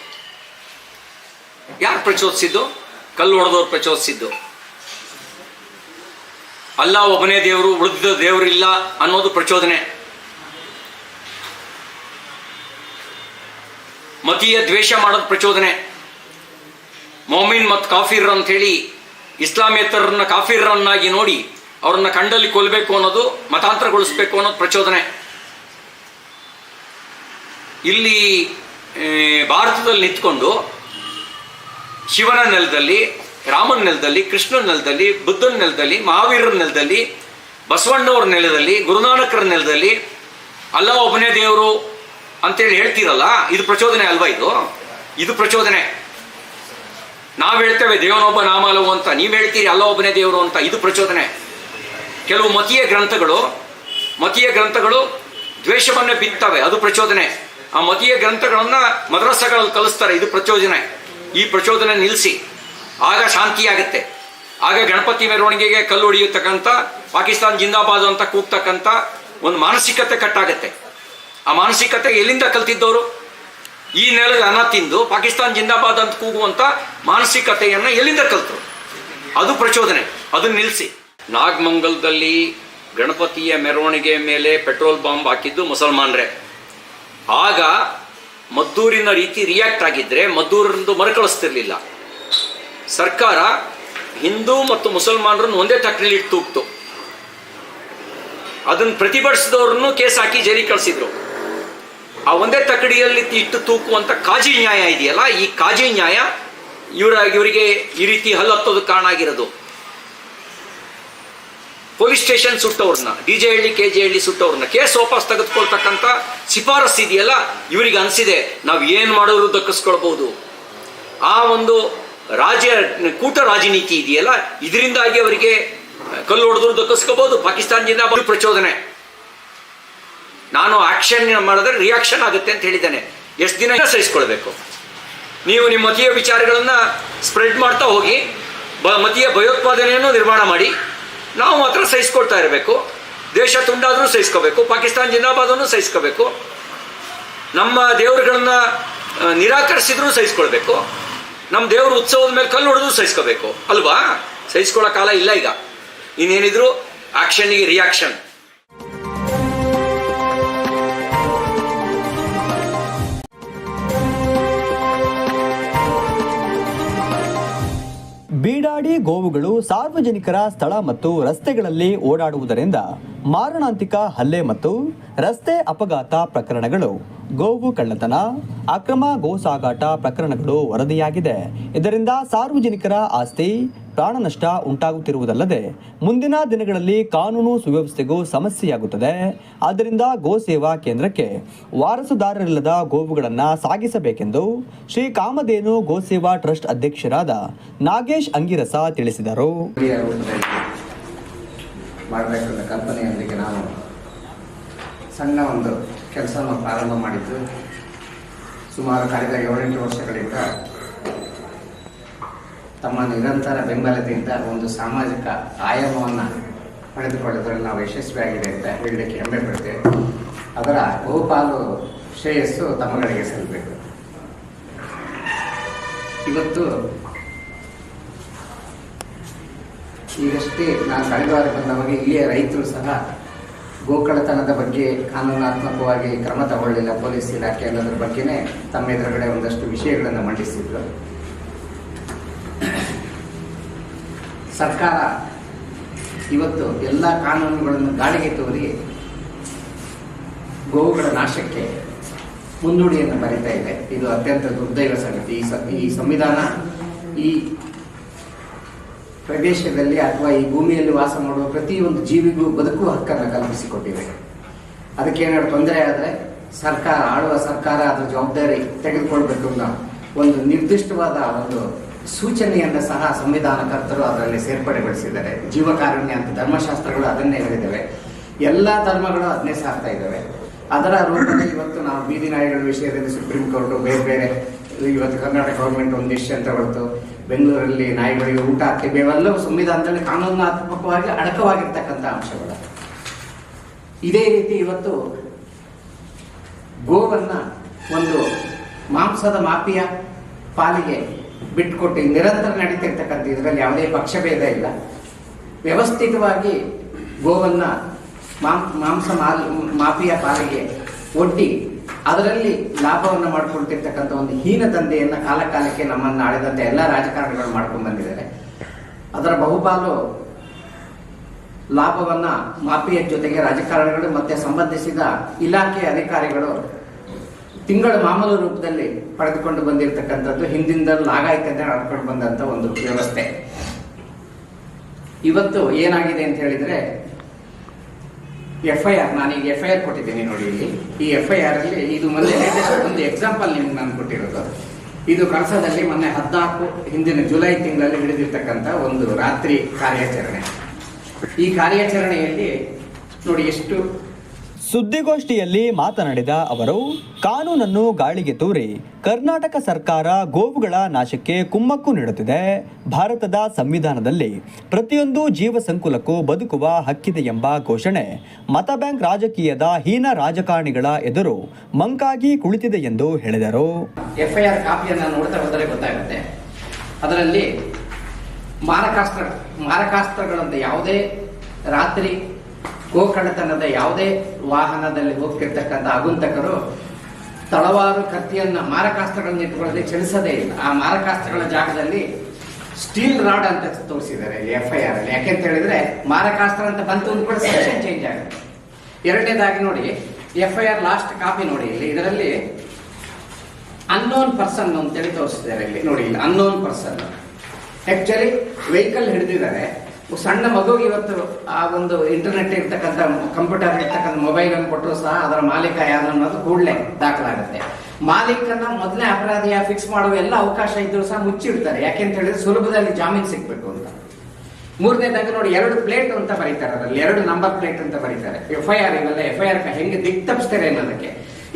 ಯಾರು ಪ್ರಚೋದಿಸಿದ್ದು? ಕಲ್ಲು ಹೊಡೆದವ್ರು ಪ್ರಚೋದಿಸಿದ್ದು. ಅಲ್ಲ, ಒಬ್ಬನೇ ದೇವರು ಉಳಿದ ದೇವರಿಲ್ಲ ಅನ್ನೋದು ಪ್ರಚೋದನೆ. ಮತೀಯ ದ್ವೇಷ ಮಾಡೋದು ಪ್ರಚೋದನೆ. ಮೊಮಿನ್ ಮತ್ತು ಕಾಫಿರ್ ಅಂತ ಹೇಳಿ ಇಸ್ಲಾಮೇತರನ್ನ ಕಾಫಿರ್ರನ್ನಾಗಿ ನೋಡಿ ಅವರನ್ನ ಕಂಡಲ್ಲಿ ಕೊಲ್ಲಬೇಕು ಅನ್ನೋದು ಮತಾಂತರಗೊಳಿಸ್ಬೇಕು ಅನ್ನೋದು ಪ್ರಚೋದನೆ. ಇಲ್ಲಿ ಭಾರತದಲ್ಲಿ ನಿಂತ್ಕೊಂಡು ಶಿವನ ನೆಲದಲ್ಲಿ, ರಾಮನ ನೆಲದಲ್ಲಿ, ಕೃಷ್ಣನ ನೆಲದಲ್ಲಿ, ಬುದ್ಧನ ನೆಲದಲ್ಲಿ ಮಹಾವೀರರ ನೆಲದಲ್ಲಿ, ಬಸವಣ್ಣವ್ರ ನೆಲದಲ್ಲಿ, ಗುರುನಾನಕರ ನೆಲದಲ್ಲಿ, ಅಲ್ಲ ಒಬ್ಬನೇ ದೇವರು ಅಂತೇಳಿ ಹೇಳ್ತೀರಲ್ಲ, ಇದು ಪ್ರಚೋದನೆ ಅಲ್ವಾ ಇದು? ಇದು ಪ್ರಚೋದನೆ. ನಾವು ಹೇಳ್ತೇವೆ, ದೇವನೊಬ್ಬ ನಾಮಲವು ಅಂತ. ನೀವು ಹೇಳ್ತೀರಿ, ಅಲ್ಲ ಒಬ್ಬನೇ ದೇವರು ಅಂತ. ಇದು ಪ್ರಚೋದನೆ. ಕೆಲವು ಮತೀಯ ಗ್ರಂಥಗಳು ಮತೀಯ ಗ್ರಂಥಗಳು ದ್ವೇಷವನ್ನೇ ಬಿತ್ತವೆ. ಅದು ಪ್ರಚೋದನೆ. ಆ ಮತೀಯ ಗ್ರಂಥಗಳನ್ನು ಮದ್ರಸಗಳಲ್ಲಿ ಕಲಿಸ್ತಾರೆ. ಇದು ಪ್ರಚೋದನೆ. ಈ ಪ್ರಚೋದನೆ ನಿಲ್ಲಿಸಿ. ಆಗ ಶಾಂತಿಯಾಗುತ್ತೆ ಆಗ ಗಣಪತಿ ಮೆರವಣಿಗೆಗೆ ಕಲ್ಲು ಹೊಡೆಯತಕ್ಕಂಥ, ಪಾಕಿಸ್ತಾನ್ ಜಿಂದಾಬಾದ್ ಅಂತ ಕೂಗ್ತಕ್ಕಂಥ ಒಂದು ಮಾನಸಿಕತೆ ಕಟ್ಟಾಗತ್ತೆ. ಆ ಮಾನಸಿಕತೆ ಎಲ್ಲಿಂದ ಕಲ್ತಿದ್ದವರು? ಈ ನೆಲದ ಅನ್ನ ತಿಂದು, ಪಾಕಿಸ್ತಾನ್ ಜಿಂದಾಬಾದ್ ಅಂತ ಕೂಗುವಂತ ಮಾನಸಿಕತೆಯನ್ನು ಎಲ್ಲಿಂದ ಕಲ್ತರು? ಅದು ಪ್ರಚೋದನೆ. ಅದನ್ನ ನಿಲ್ಲಿಸಿ. ನಾಗಮಂಗಲದಲ್ಲಿ ಗಣಪತಿಯ ಮೆರವಣಿಗೆ ಮೇಲೆ ಪೆಟ್ರೋಲ್ ಬಾಂಬ್ ಹಾಕಿದ್ದು ಮುಸಲ್ಮಾನರೇ. ಆಗ ಮದ್ದೂರಿನ ರೀತಿ ರಿಯಾಕ್ಟ್ ಆಗಿದ್ರೆ ಮದ್ದೂರಿಂದು ಮರುಕಳಿಸ್ತಿರ್ಲಿಲ್ಲ. ಸರ್ಕಾರ ಹಿಂದೂ ಮತ್ತು ಮುಸಲ್ಮಾನರನ್ನು ಒಂದೇ ತಕ್ಕನಲ್ಲಿ ಇಟ್ಟು ತೂಕ್ತು ಅದನ್ನು ಪ್ರತಿಭಟಿಸಿದವ್ರನ್ನು ಕೇಸ್ ಹಾಕಿ ಜೈಲಿಗೆ ಕಳಿಸಿದ್ರು. ಆ ಒಂದೇ ತಕ್ಕಡಿಯಲ್ಲಿ ಇಟ್ಟು ತೂಕುವಂತ ಕಾಜಿ ನ್ಯಾಯ ಇದೆಯಲ್ಲ, ಈ ಕಾಜಿ ನ್ಯಾಯ ಇವರ ಇವರಿಗೆ ಈ ರೀತಿ ಹಲ್ಲತ್ತೋದಕ್ಕೆ ಕಾರಣ ಆಗಿರೋದು. Police station ಸುಟ್ಟವ್ರನ್ನ, D J Halli, K J Halli ಸುಟ್ಟವ್ರನ್ನ, case ವಾಪಸ್ ತೆಗೆದುಕೊಳ್ತಕ್ಕಂಥ ಶಿಫಾರಸ್ ಇದೆಯಲ್ಲ, ಇವರಿಗೆ ಅನಿಸಿದೆ. ನಾವು ಏನು ಮಾಡೋರು ದಕ್ಕಿಸ್ಕೊಳ್ಬಹುದು ಆ ಒಂದು ರಾಜ್ಯ, ಕೂಟ ರಾಜನೀತಿ ಇದೆಯಲ್ಲ, ಇದರಿಂದಾಗಿ ಅವರಿಗೆ ಕಲ್ಲು ಹೊಡೆದ್ರು ದಕ್ಕಿಸ್ಕೋಬಹುದು ಪಾಕಿಸ್ತಾನದಿಂದ ಪ್ರಚೋದನೆ. ನಾನು ಆಕ್ಷನ್ ಮಾಡಿದ್ರೆ ರಿಯಾಕ್ಷನ್ ಆಗುತ್ತೆ ಅಂತ ಹೇಳಿದ್ದೇನೆ. ಎಷ್ಟು ದಿನ ಸಹಿಸ್ಕೊಳ್ಬೇಕು? ನೀವು ನಿಮ್ಮ ಮತೀಯ ವಿಚಾರಗಳನ್ನ ಸ್ಪ್ರೆಡ್ ಮಾಡ್ತಾ ಹೋಗಿ ಮತೀಯ ಭಯೋತ್ಪಾದನೆಯನ್ನು ನಿರ್ಮಾಣ ಮಾಡಿ ನಾವು ಮಾತ್ರ ಸಹಿಸ್ಕೊಳ್ತಾ ಇರಬೇಕು. ದೇಶ ತುಂಡಾದರೂ ಸಹಿಸ್ಕೋಬೇಕು. ಪಾಕಿಸ್ತಾನ ಜಿಂದಾಬಾದನ್ನು ಸಹಿಸ್ಕೋಬೇಕು. ನಮ್ಮ ದೇವರುಗಳನ್ನ ನಿರಾಕರಿಸಿದ್ರೂ ಸಹಿಸ್ಕೊಳ್ಬೇಕು. ನಮ್ಮ ದೇವ್ರ ಉತ್ಸವದ ಮೇಲೆ ಕಲ್ಲು ಹೊಡೆದು ಸಹಿಸ್ಕೋಬೇಕು. ಅಲ್ವಾ? ಸಹಿಸ್ಕೊಳ್ಳೋ ಕಾಲ ಇಲ್ಲ ಈಗ. ಇನ್ನೇನಿದ್ರು ಆಕ್ಷನ್ಗೆ ರಿಯಾಕ್ಷನ್ ಬೀಡಾಡಿ ಗೋವುಗಳು ಸಾರ್ವಜನಿಕರ ಸ್ಥಳ ಮತ್ತು ರಸ್ತೆಗಳಲ್ಲಿ ಓಡಾಡುವುದರಿಂದ ಮಾರಣಾಂತಿಕ ಹಲ್ಲೆ ಮತ್ತು ರಸ್ತೆ ಅಪಘಾತ ಪ್ರಕರಣಗಳು, ಗೋವು ಕಳ್ಳತನ, ಅಕ್ರಮ ಗೋ ಸಾಗಾಟ ಪ್ರಕರಣಗಳು ವರದಿಯಾಗಿದೆ. ಇದರಿಂದ ಸಾರ್ವಜನಿಕರ ಆಸ್ತಿ ಪ್ರಾಣ ನಷ್ಟ ಉಂಟಾಗುತ್ತಿರುವುದಲ್ಲದೆ ಮುಂದಿನ ದಿನಗಳಲ್ಲಿ ಕಾನೂನು ಸುವ್ಯವಸ್ಥೆಗೂ ಸಮಸ್ಯೆಯಾಗುತ್ತದೆ. ಆದ್ದರಿಂದ ಗೋ ಸೇವಾ ಕೇಂದ್ರಕ್ಕೆ ವಾರಸುದಾರರಿಲ್ಲದ ಗೋವುಗಳನ್ನು ಸಾಗಿಸಬೇಕೆಂದು ಶ್ರೀ ಕಾಮಧೇನು ಗೋ ಸೇವಾ ಟ್ರಸ್ಟ್ ಅಧ್ಯಕ್ಷರಾದ ನಾಗೇಶ್ ಅಂಗಿರಸ ತಿಳಿಸಿದರು. ಸಣ್ಣ ಒಂದು ಕೆಲಸವನ್ನು ಪ್ರಾರಂಭ ಮಾಡಿದ್ದು. ಸುಮಾರು ಕಳೆದ ಏಳೆಂಟು ವರ್ಷಗಳಿಂದ ತಮ್ಮ ನಿರಂತರ ಬೆಂಬಲದಿಂದ ಒಂದು ಸಾಮಾಜಿಕ ಆಯಾಮವನ್ನು ಪಡೆದುಕೊಳ್ಳೋದ್ರಲ್ಲಿ ನಾವು ಯಶಸ್ವಿಯಾಗಿದೆ ಅಂತ ಹೇಳಲಿಕ್ಕೆ ಹೆಮ್ಮೆ ಪಡ್ತೇವೆ. ಅದರ ಬಹುಪಾಲು ಶ್ರೇಯಸ್ಸು ತಮ್ಮಗಳಿಗೆ ಸಲ್ಲಬೇಕು. ಇವತ್ತು ಈಗಷ್ಟೇ ನಾನು ಕಳೆದ ವಾರ ಬಂದವಾಗ ಇಲ್ಲಿಯ ರೈತರು ಸಹ ಗೋಕಳತನದ ಬಗ್ಗೆ ಕಾನೂನಾತ್ಮಕವಾಗಿ ಕ್ರಮ ತಗೊಳ್ಳಿಲ್ಲ. ಪೊಲೀಸ್ ಇಲಾಖೆ ಅನ್ನೋದ್ರ ಬಗ್ಗೆನೇ ತಮ್ಮ ಎದುರುಗಡೆ ಒಂದಷ್ಟು ವಿಷಯಗಳನ್ನು ಮಂಡಿಸಿದ್ರು. ಸರ್ಕಾರ ಇವತ್ತು ಎಲ್ಲ ಕಾನೂನುಗಳನ್ನು ಗಾಳಿಗೆ ತೋರಿ ಗೋವುಗಳ ನಾಶಕ್ಕೆ ಮುಂದೂಡಿಯನ್ನು ಬರೀತಾ ಇದೆ. ಇದು ಅತ್ಯಂತ ದುರ್ದೈವ ಸಂಗತಿ. ಈ ಸಂವಿಧಾನ ಈ ಪ್ರದೇಶದಲ್ಲಿ ಅಥವಾ ಈ ಭೂಮಿಯಲ್ಲಿ ವಾಸ ಮಾಡುವ ಪ್ರತಿಯೊಂದು ಜೀವಿಗೂ ಬದುಕುವ ಹಕ್ಕನ್ನು ಕಲ್ಪಿಸಿಕೊಟ್ಟಿದೆ. ಅದಕ್ಕೆ ಏನಾದ್ರು ತೊಂದರೆ ಆದರೆ ಸರ್ಕಾರ, ಆಳುವ ಸರ್ಕಾರ ಅದರ ಜವಾಬ್ದಾರಿ ತೆಗೆದುಕೊಳ್ಬೇಕು ಅನ್ನೋ ಒಂದು ನಿರ್ದಿಷ್ಟವಾದ ಒಂದು ಸೂಚನೆಯನ್ನು ಸಹ ಸಂವಿಧಾನಕರ್ತರು ಅದರಲ್ಲಿ ಸೇರ್ಪಡೆಗೊಳಿಸಿದ್ದಾರೆ. ಜೀವಕಾರುಣ್ಯ ಅಂತ ಧರ್ಮಶಾಸ್ತ್ರಗಳು ಅದನ್ನೇ ಹೇಳಿದ್ದೇವೆ. ಎಲ್ಲ ಧರ್ಮಗಳು ಅದನ್ನೇ ಸಾರ್ತಾ ಇದ್ದಾವೆ. ಅದರ ರೂಪದಲ್ಲಿ ಇವತ್ತು ನಾವು ಬೀದಿ ನಾಯಿಗಳ ವಿಷಯದಲ್ಲಿ ಸುಪ್ರೀಂ ಕೋರ್ಟ್ ಬೇರೆ ಬೇರೆ, ಇವತ್ತು ಕರ್ನಾಟಕ ಗೌರ್ಮೆಂಟ್ ಒಂದು ಅಂತ ಹೊರತು ಬೆಂಗಳೂರಲ್ಲಿ ನಾಯಿಗಳಿಗೆ ಊಟ ಹಾಕ್ತೀವಿ. ಇವೆಲ್ಲವೂ ಸಂವಿಧಾನದಲ್ಲಿ ಕಾನೂನಾತ್ಮಕವಾಗಿ ಅಡಕವಾಗಿರ್ತಕ್ಕಂಥ ಅಂಶಗಳು. ಇದೇ ರೀತಿ ಇವತ್ತು ಗೋವನ್ನ ಒಂದು ಮಾಂಸದ ಮಾಪಿಯ ಪಾಲಿಗೆ ಬಿಟ್ಟುಕೊಟ್ಟು ನಿರಂತರ ನಡೀತಿರ್ತಕ್ಕಂಥ ಇದರಲ್ಲಿ ಯಾವುದೇ ಪಕ್ಷಭೇದ ಇಲ್ಲ. ವ್ಯವಸ್ಥಿತವಾಗಿ ಗೋವನ್ನ ಮಾಂಸ ಮಾಲ್, ಮಾಫಿಯ ಪಾಲಿಗೆ ಒಡ್ಡಿ ಅದರಲ್ಲಿ ಲಾಭವನ್ನು ಮಾಡಿಕೊಳ್ತಿರ್ತಕ್ಕಂಥ ಒಂದು ಹೀನ ದಂಧೆಯನ್ನು ಕಾಲ ಕಾಲಕ್ಕೆ ನಮ್ಮನ್ನ ಆಳಿದಂತ ಎಲ್ಲ ರಾಜಕಾರಣಿಗಳು ಮಾಡ್ಕೊಂಡು ಬಂದಿದ್ದಾರೆ. ಅದರ ಬಹುಪಾಲು ಲಾಭವನ್ನು ಮಾಫಿಯ ಜೊತೆಗೆ ರಾಜಕಾರಣಿಗಳು ಮತ್ತೆ ಸಂಬಂಧಿಸಿದ ಇಲಾಖೆ ಅಧಿಕಾರಿಗಳು ತಿಂಗಳ ಮಾಮೂಲು ರೂಪದಲ್ಲಿ ಪಡೆದುಕೊಂಡು ಬಂದಿರತಕ್ಕಂಥದ್ದು ಹಿಂದಿಂದಲೂ ಅಂತ ನಡ್ಕೊಂಡು ಬಂದಂತ ಒಂದು ವ್ಯವಸ್ಥೆ. ಇವತ್ತು ಏನಾಗಿದೆ ಅಂತ ಹೇಳಿದ್ರೆ ಎಫ್ ಐ ಆರ್ ನಾನೀಗ ಎಫ್ ಐ ಆರ್ ಕೊಟ್ಟಿದ್ದೀನಿ ನೋಡಿ ಇಲ್ಲಿ. ಈ ಎಫ್ ಐ ಆರ್ ಅಲ್ಲಿ ಇದು ಮೊನ್ನೆ ಒಂದು ಎಕ್ಸಾಂಪಲ್ ನಿಮ್ಗೆ ನಾನು ಕೊಟ್ಟಿರೋದು. ಇದು ಕಳಸದಲ್ಲಿ ಮೊನ್ನೆ ಹದಿನಾಲ್ಕು, ಹಿಂದಿನ ಜುಲೈ ತಿಂಗಳಲ್ಲಿ ಹಿಡಿದಿರ್ತಕ್ಕಂಥ ಒಂದು ರಾತ್ರಿ ಕಾರ್ಯಾಚರಣೆ. ಈ ಕಾರ್ಯಾಚರಣೆಯಲ್ಲಿ ನೋಡಿ ಎಷ್ಟು ಸುದ್ದಿಗೋಷ್ಠಿಯಲ್ಲಿ ಮಾತನಾಡಿದ ಅವರು, ಕಾನೂನನ್ನು ಗಾಳಿಗೆ ತೂರಿ ಕರ್ನಾಟಕ ಸರ್ಕಾರ ಗೋವುಗಳ ನಾಶಕ್ಕೆ ಕುಮ್ಮಕ್ಕು ನೀಡುತ್ತಿದೆ. ಭಾರತದ ಸಂವಿಧಾನದಲ್ಲಿ ಪ್ರತಿಯೊಂದು ಜೀವ ಸಂಕುಲಕ್ಕೂ ಬದುಕುವ ಹಕ್ಕಿದೆ ಎಂಬ ಘೋಷಣೆ ಮತ ಬ್ಯಾಂಕ್ ರಾಜಕೀಯದ ಹೀನ ರಾಜಕಾರಣಿಗಳ ಎದುರು ಮಂಕಾಗಿ ಕುಳಿತಿದೆ ಎಂದು ಹೇಳಿದರು. ಎಫ್ಐಆರ್ ಕಾಪಿಯನ್ನು ನೋಡ್ತಾ ಹೋದರೆ ಗೊತ್ತಾಗುತ್ತೆ. ಅದರಲ್ಲಿ ಮಾರಕಾಸ್ತ್ರ ಮಾರಕಾಸ್ತ್ರಗಳಂತ ಯಾವುದೇ ರಾತ್ರಿ ಗೋಕಳ್ಳತನದ ಯಾವುದೇ ವಾಹನದಲ್ಲಿ ಹೋಗ್ತಿರ್ತಕ್ಕಂಥ ಆಗುಂತಕರು ತಳವಾರು ಕತ್ತಿಯನ್ನ ಮಾರಕಾಸ್ತ್ರಗಳನ್ನ ಇಟ್ಟುಕೊಳ್ಳದೆ ಚಲಿಸದೇ ಇಲ್ಲ. ಆ ಮಾರಕಾಸ್ತ್ರಗಳ ಜಾಗದಲ್ಲಿ ಸ್ಟೀಲ್ ರಾಡ್ ಅಂತ ತೋರಿಸಿದ್ದಾರೆ ಎಫ್ ಐ ಆರ್ ಅಲ್ಲಿ. ಯಾಕೆಂತ ಹೇಳಿದ್ರೆ ಮಾರಕಾಸ್ತ್ರ ಅಂತ ಬಂತು ಒಂದು ಕೂಡ ಸೆಕ್ಷನ್ ಚೇಂಜ್ ಆಗುತ್ತೆ. ಎರಡನೇದಾಗಿ ನೋಡಿ F I R last copy ನೋಡಿ ಇಲ್ಲಿ. ಇದರಲ್ಲಿ ಅನ್ನೋನ್ ಪರ್ಸನ್ ಅಂತೇಳಿ ತೋರಿಸಿದ್ದಾರೆ ಇಲ್ಲಿ. ನೋಡಿ ಇಲ್ಲಿ ಅನ್ನೋನ್ ಪರ್ಸನ್ ಆಕ್ಚುಲಿ ವೆಹಿಕಲ್ ಹಿಡಿದಿದ್ದಾರೆ. ಸಣ್ಣ ಮಗು ಇವತ್ತು ಆ ಒಂದು ಇಂಟರ್ನೆಟ್ ಇರ್ತಕ್ಕಂಥ ಕಂಪ್ಯೂಟರ್ ಇರ್ತಕ್ಕಂಥ ಮೊಬೈಲ್ ಅನ್ನು ಕೊಟ್ಟರು ಸಹ ಅದರ ಮಾಲೀಕ ಯಾರು ಅನ್ನೋದು ಕೂಡಲೇ ದಾಖಲಾಗುತ್ತೆ. ಮಾಲೀಕನ ಮೊದಲೇ ಅಪರಾಧಿಯ ಫಿಕ್ಸ್ ಮಾಡುವ ಎಲ್ಲ ಅವಕಾಶ ಇದ್ದರೂ ಸಹ ಮುಚ್ಚಿಡ್ತಾರೆ. ಯಾಕೆಂತ ಹೇಳಿದ್ರೆ ಸುಲಭದಲ್ಲಿ ಜಾಮೀನು ಸಿಗ್ಬೇಕು ಅಂತ. ಮೂರನೇದಾಗಿ ನೋಡಿ, ಎರಡು ಪ್ಲೇಟ್ ಅಂತ ಬರೀತಾರೆ ಅದರಲ್ಲಿ. ಎರಡು ನಂಬರ್ ಪ್ಲೇಟ್ ಅಂತ ಬರೀತಾರೆ. ಎಫ್ ಐ ಆರ್ ಇವೆಲ್ಲ ಎಫ್ ಐ ಆರ್ ಹೆಂಗೆ ದಿಕ್ ತಪ್ಪಿಸ್ತಾರೆ ಅನ್ನೋದಕ್ಕೆ.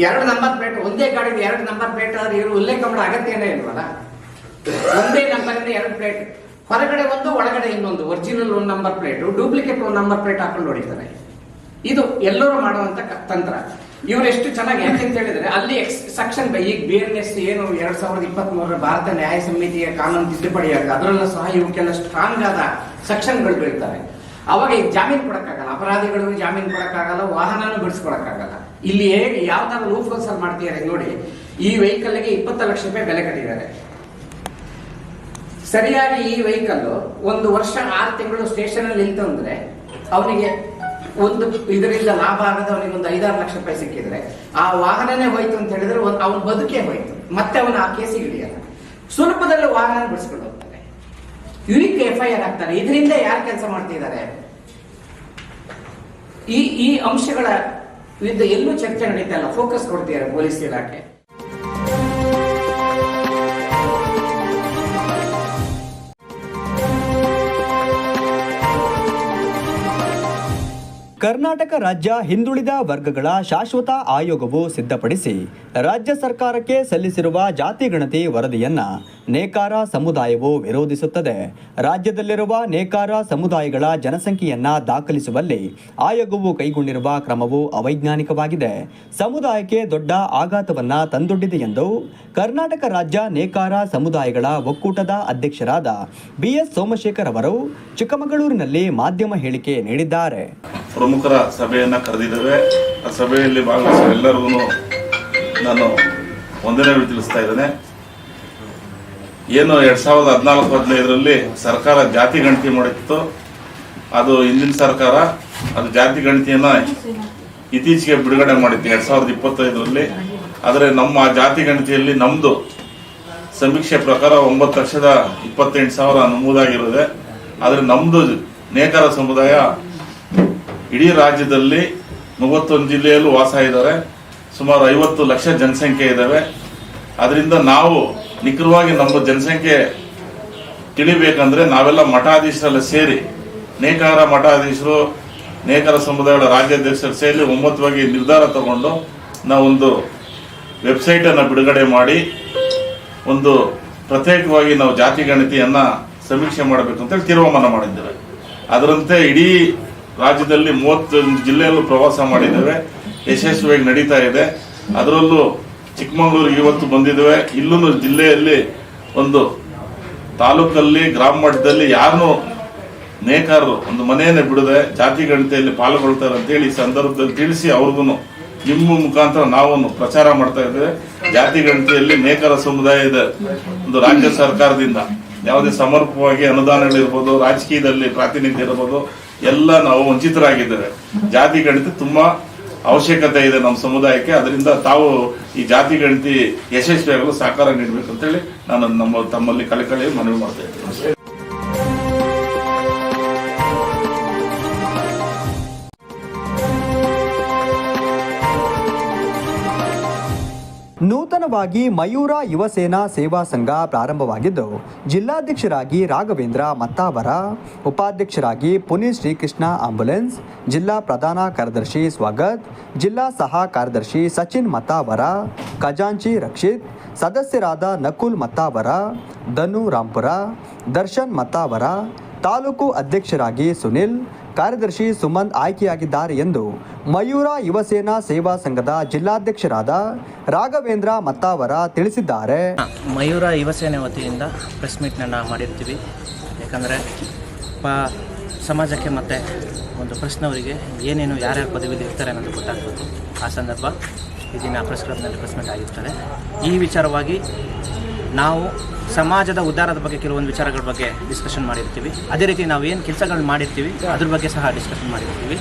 ಎರಡು ನಂಬರ್ ಪ್ಲೇಟ್ ಒಂದೇ ಗಾಡಿಗೆ ಎರಡು ನಂಬರ್ ಪ್ಲೇಟ್ ಆದ್ರೆ ಇವರು ಉಲ್ಲೇಖ ಮಾಡೋ ಅಗತ್ಯನೇ ಇಲ್ವಲ್ಲ? ಒಂದೇ ನಂಬರ್ ಎರಡು ಪ್ಲೇಟ್ ಹೊರಗಡೆ ಒಂದು, ಒಳಗಡೆ ಇನ್ನೊಂದು. ಒರಿಜಿನಲ್ ಒಂದು ನಂಬರ್ ಪ್ಲೇಟ್ ಡೂಪ್ಲಿಕೇಟ್ ಒಂದು ನಂಬರ್ ಪ್ಲೇಟ್ ಹಾಕೊಂಡು ಹೊಡಿತಾರೆ ಇದು ಎಲ್ಲರೂ ಮಾಡುವಂತ ತಂತ್ರ. ಇವ್ರು ಎಷ್ಟು ಚೆನ್ನಾಗಿ ಯಾಕೆಂತ ಹೇಳಿದ್ರೆ, ಅಲ್ಲಿ ಸೆಕ್ಷನ್ ಈಗ ಬಿ ಏನು ಎರಡ್ ಸಾವಿರದ ಇಪ್ಪತ್ತ್ ಮೂರರ ಭಾರತ ನ್ಯಾಯ ಸಮಿತಿಯ ಕಾನೂನು ತಿದ್ದುಪಡಿ ಆಗ, ಅದರಲ್ಲೂ ಸಹ ಇವಕ್ಕೆಲ್ಲ ಸ್ಟ್ರಾಂಗ್ ಆದ ಸೆಕ್ಷನ್ಗಳು ಬೀಳ್ತವೆ ಅವಾಗ ಈಗ ಜಾಮೀನು ಕೊಡಕ್ಕಾಗಲ್ಲ. ಅಪರಾಧಿಗಳು ಜಾಮೀನು ಕೊಡಕ್ಕಾಗಲ್ಲ, ವಾಹನನೂ ಬಿಡಿಸ್ಕೊಡಕ್ಕಾಗಲ್ಲ ಇಲ್ಲಿ ಹೇಗೆ ಯಾವ ತರ ಲೂಫ್ ಮಾಡ್ತಿದ್ದಾರೆ ನೋಡಿ, ಈ ವೆಹಿಕಲ್ಗೆ ಇಪ್ಪತ್ತು ಲಕ್ಷ ರೂಪಾಯಿ ಬೆಲೆ ಕಟ್ಟಿದ್ದಾರೆ. ಸರಿಯಾಗಿ ಈ ವೆಹಿಕಲ್ ಒಂದು ವರ್ಷ ಆರು ತಿಂಗಳು ಸ್ಟೇಷನ್ ಅಲ್ಲಿ ನಿಲ್ತು ಅಂದ್ರೆ ಅವನಿಗೆ ಒಂದು ಇದರಿಂದ ಲಾಭ ಆಗದೆ ಅವನಿಗೆ ಒಂದು ಐದಾರು ಲಕ್ಷ ರೂಪಾಯಿ ಸಿಕ್ಕಿದ್ರೆ, ಆ ವಾಹನನೇ ಹೋಯ್ತು ಅಂತ ಹೇಳಿದ್ರೆ ಒಂದು ಅವನ ಬದುಕೇ ಹೋಯ್ತು. ಮತ್ತೆ ಅವನ ಆ ಕೇಸಿಗೆ ಹಿಡಿಯಲ್ಲ. ಸುಲಭದಲ್ಲಿ ವಾಹನ ಬಿಡಿಸ್ಕೊಂಡು ಹೋಗ್ತಾರೆ ಯುನಿಕ್ ಎಫ್ ಐ ಆರ್ ಹಾಕ್ತಾರೆ ಇದರಿಂದ ಯಾರು ಕೆಲಸ ಮಾಡ್ತಿದ್ದಾರೆ? ಈ ಈ ಅಂಶಗಳ ವಿರುದ್ಧ ಎಲ್ಲೂ ಚರ್ಚೆ ನಡೀತಾ ಇಲ್ಲ. ಫೋಕಸ್ ಕೊಡ್ತಿದ್ದಾರೆ ಪೊಲೀಸ್ ಇಲಾಖೆ? ಕರ್ನಾಟಕ ರಾಜ್ಯ ಹಿಂದುಳಿದ ವರ್ಗಗಳ ಶಾಶ್ವತ ಆಯೋಗವು ಸಿದ್ಧಪಡಿಸಿ ರಾಜ್ಯ ಸರ್ಕಾರಕ್ಕೆ ಸಲ್ಲಿಸಿರುವ ಜಾತಿ ಗಣತಿ ವರದಿಯನ್ನ ನೇಕಾರ ಸಮುದಾಯವು ವಿರೋಧಿಸುತ್ತದೆ. ರಾಜ್ಯದಲ್ಲಿರುವ ನೇಕಾರ ಸಮುದಾಯಗಳ ಜನಸಂಖ್ಯೆಯನ್ನ ದಾಖಲಿಸುವಲ್ಲಿ ಆಯೋಗವು ಕೈಗೊಂಡಿರುವ ಕ್ರಮವು ಅವೈಜ್ಞಾನಿಕವಾಗಿದೆ. ಸಮುದಾಯಕ್ಕೆ ದೊಡ್ಡ ಆಘಾತವನ್ನ ತಂದೊಡ್ಡಿದೆ ಎಂದು ಕರ್ನಾಟಕ ರಾಜ್ಯ ನೇಕಾರ ಸಮುದಾಯಗಳ ಒಕ್ಕೂಟದ ಅಧ್ಯಕ್ಷರಾದ ಬಿಎಸ್ ಸೋಮಶೇಖರ್ ಅವರು ಚಿಕ್ಕಮಗಳೂರಿನಲ್ಲಿ ಮಾಧ್ಯಮ ಹೇಳಿಕೆ ನೀಡಿದ್ದಾರೆ. ಪ್ರಮುಖರ ಸಭೆಯನ್ನು ಕರೆದಿದ್ದೇವೆ. ಆ ಸಭೆಯಲ್ಲಿ ಭಾಗವಹಿಸುವ ಎಲ್ಲರಿಗೂ ನಾನು ಒಂದನೇ ತಿಳಿಸ್ತಾ ಇದ್ದೇನೆ. ಏನು ಎರಡ್ ಸಾವಿರದ ಹದಿನಾಲ್ಕು, ಹದಿನೈದರಲ್ಲಿ ಸರ್ಕಾರ ಜಾತಿ ಗಣತಿ ಮಾಡಿತ್ತು. ಅದು ಹಿಂದಿನ ಸರ್ಕಾರ, ಅದು ಜಾತಿ ಗಣತಿಯನ್ನ ಇತ್ತೀಚೆಗೆ ಬಿಡುಗಡೆ ಮಾಡಿತ್ತು ಎರಡ್ ಸಾವಿರದ ಇಪ್ಪತ್ತೈದರಲ್ಲಿ. ಆದರೆ ನಮ್ಮ ಜಾತಿ ಗಣತಿಯಲ್ಲಿ ನಮ್ದು ಸಮೀಕ್ಷೆ ಪ್ರಕಾರ ಒಂಬತ್ತು ಲಕ್ಷದ ಇಪ್ಪತ್ತೆಂಟು ಸಾವಿರ ನಮೂದಾಗಿರುತ್ತೆ ಆದರೆ ನಮ್ದು ನೇಕಾರ ಸಮುದಾಯ ಇಡೀ ರಾಜ್ಯದಲ್ಲಿ ಮೂವತ್ತೊಂದು ಜಿಲ್ಲೆಯಲ್ಲೂ ವಾಸ ಇದ್ದಾರೆ. ಸುಮಾರು ಐವತ್ತು ಲಕ್ಷ ಜನಸಂಖ್ಯೆ ಇದ್ದಾವೆ. ಅದರಿಂದ ನಾವು ನಿಖರವಾಗಿ ನಮ್ಮ ಜನಸಂಖ್ಯೆ ತಿಳಿಬೇಕಂದ್ರೆ ನಾವೆಲ್ಲ ಮಠಾಧೀಶರೆಲ್ಲ ಸೇರಿ, ನೇಕಾರ ಮಠಾಧೀಶರು, ನೇಕಾರ ಸಮುದಾಯಗಳ ರಾಜ್ಯಾಧ್ಯಕ್ಷರು ಸೇರಿ ಒಮ್ಮತವಾಗಿ ನಿರ್ಧಾರ ತಗೊಂಡು ನಾವೊಂದು ವೆಬ್ಸೈಟ್ ಅನ್ನ ಬಿಡುಗಡೆ ಮಾಡಿ, ಒಂದು ಪ್ರತ್ಯೇಕವಾಗಿ ನಾವು ಜಾತಿ ಗಣತಿಯನ್ನ ಸಮೀಕ್ಷೆ ಮಾಡಬೇಕು ಅಂತೇಳಿ ತೀರ್ಮಾನ ಮಾಡಿದ್ದೇವೆ. ಅದರಂತೆ ಇಡೀ ರಾಜ್ಯದಲ್ಲಿ ಮೂವತ್ತೊಂದು ಜಿಲ್ಲೆಯಲ್ಲೂ ಪ್ರವಾಸ ಮಾಡಿದ್ದೇವೆ. ಯಶಸ್ವಿಯಾಗಿ ನಡೀತಾ ಇದೆ. ಅದರಲ್ಲೂ ಚಿಕ್ಕಮಗಳೂರಿಗೆ ಇವತ್ತು ಬಂದಿದ್ದೇವೆ. ಇಲ್ಲೂ ಜಿಲ್ಲೆಯಲ್ಲಿ ಒಂದು ತಾಲೂಕಲ್ಲಿ, ಗ್ರಾಮ ಮಟ್ಟದಲ್ಲಿ ಯಾರನ್ನೂ ನೇಕಾರರು ಒಂದು ಮನೆಯನ್ನು ಬಿಡದೆ ಜಾತಿ ಗಣತೆಯಲ್ಲಿ ಪಾಲ್ಗೊಳ್ತಾರೆ ಅಂತೇಳಿ ಈ ಸಂದರ್ಭದಲ್ಲಿ ತಿಳಿಸಿ ಅವ್ರಿಗೂ ನಿಮ್ಮ ಮುಖಾಂತರ ನಾವೊಂದು ಪ್ರಚಾರ ಮಾಡ್ತಾ ಇದ್ದೇವೆ. ಜಾತಿ ಗಣತಿಯಲ್ಲಿ ನೇಕಾರ ಸಮುದಾಯದ ಒಂದು ರಾಜ್ಯ ಸರ್ಕಾರದಿಂದ. ಯಾವುದೇ ಸಮರ್ಪಕವಾಗಿ ಅನುದಾನಗಳಿರ್ಬೋದು, ರಾಜಕೀಯದಲ್ಲಿ ಪ್ರಾತಿನಿಧ್ಯ ಇರ್ಬೋದು ಎಲ್ಲ ನಾವು ವಂಚಿತರಾಗಿದ್ದೇವೆ ಜಾತಿ ಗಣಿತ ತುಂಬಾ ಅವಶ್ಯಕತೆ ಇದೆ ನಮ್ಮ ಸಮುದಾಯಕ್ಕೆ. ಅದರಿಂದ ತಾವು ಈ ಜಾತಿ ಗಣತಿ ಯಶಸ್ವಿಯಾಗಲು ಸಹಕಾರ ನೀಡಬೇಕು ಅಂತೇಳಿ ನಾನು ನಮ್ಮ ತಮ್ಮಲ್ಲಿ ಕಳಕಳಿ ಮನವಿ ಮಾಡ್ತಾ ಇದ್ದೀನಿ. ನೂತನವಾಗಿ ಮಯೂರ ಯುವ ಸೇನಾ ಸೇವಾ ಸಂಘ ಪ್ರಾರಂಭವಾಗಿದ್ದು, ಜಿಲ್ಲಾಧ್ಯಕ್ಷರಾಗಿ ರಾಘವೇಂದ್ರ ಮತ್ತಾವರ, ಉಪಾಧ್ಯಕ್ಷರಾಗಿ ಪುನೀತ್ ಶ್ರೀಕೃಷ್ಣ ಆಂಬುಲೆನ್ಸ್, ಜಿಲ್ಲಾ ಪ್ರಧಾನ ಕಾರ್ಯದರ್ಶಿ ಸ್ವಾಗತ್, ಜಿಲ್ಲಾ ಸಹ ಕಾರ್ಯದರ್ಶಿ ಸಚಿನ್ ಮತ್ತಾವರ, ಖಜಾಂಚಿ ರಕ್ಷಿತ್, ಸದಸ್ಯರಾದ ನಕುಲ್ ಮತ್ತಾವರ, ಧನು ರಾಂಪುರ, ದರ್ಶನ್ ಮತ್ತಾವರ, ತಾಲೂಕು ಅಧ್ಯಕ್ಷರಾಗಿ ಸುನಿಲ್ ಕಾರ್ಯದರ್ಶಿ ಸುಮಂತ್ ಆಯ್ಕೆಯಾಗಿದ್ದಾರೆ ಎಂದು ಮಯೂರ ಯುವಸೇನಾ ಸೇವಾ ಸಂಘದ ಜಿಲ್ಲಾಧ್ಯಕ್ಷರಾದ ರಾಘವೇಂದ್ರ ಮತ್ತಾವರ ತಿಳಿಸಿದ್ದಾರೆ. ಮಯೂರ ಯುವಸೇನೆ ವತಿಯಿಂದ ಪ್ರೆಸ್ ಮೀಟ್ನ ಮಾಡಿರ್ತೀವಿ. ಯಾಕಂದರೆ ಪ, ಸಮಾಜಕ್ಕೆ ಮತ್ತು ಒಂದು ಪ್ರಶ್ನವರಿಗೆ ಏನೇನು ಯಾರ್ಯಾರು ಪದವಿಲಿ ಇರ್ತಾರೆ ಅನ್ನೋದು ಗೊತ್ತಾಗ್ಬೋದು ಆ ಸಂದರ್ಭ ಇದನ್ನು ದಿನ ಪ್ರೆಸ್ ಕ್ಲಬ್ನಲ್ಲಿ ಪ್ರೆಸ್ ಮೀಟ್ ಆಗಿರ್ತಾರೆ ಈ ವಿಚಾರವಾಗಿ ನಾವು ಸಮಾಜದ ಉದ್ಧಾರದ ಬಗ್ಗೆ ಕೆಲವೊಂದು ವಿಚಾರಗಳ ಬಗ್ಗೆ ಡಿಸ್ಕಷನ್ ಮಾಡಿರ್ತೀವಿ. ಅದೇ ರೀತಿ ನಾವು ಏನು ಕೆಲಸಗಳನ್ನ ಮಾಡಿರ್ತೀವಿ, ಅದ್ರ ಬಗ್ಗೆ ಸಹ ಡಿಸ್ಕಷನ್ ಮಾಡಿರ್ತೀವಿ.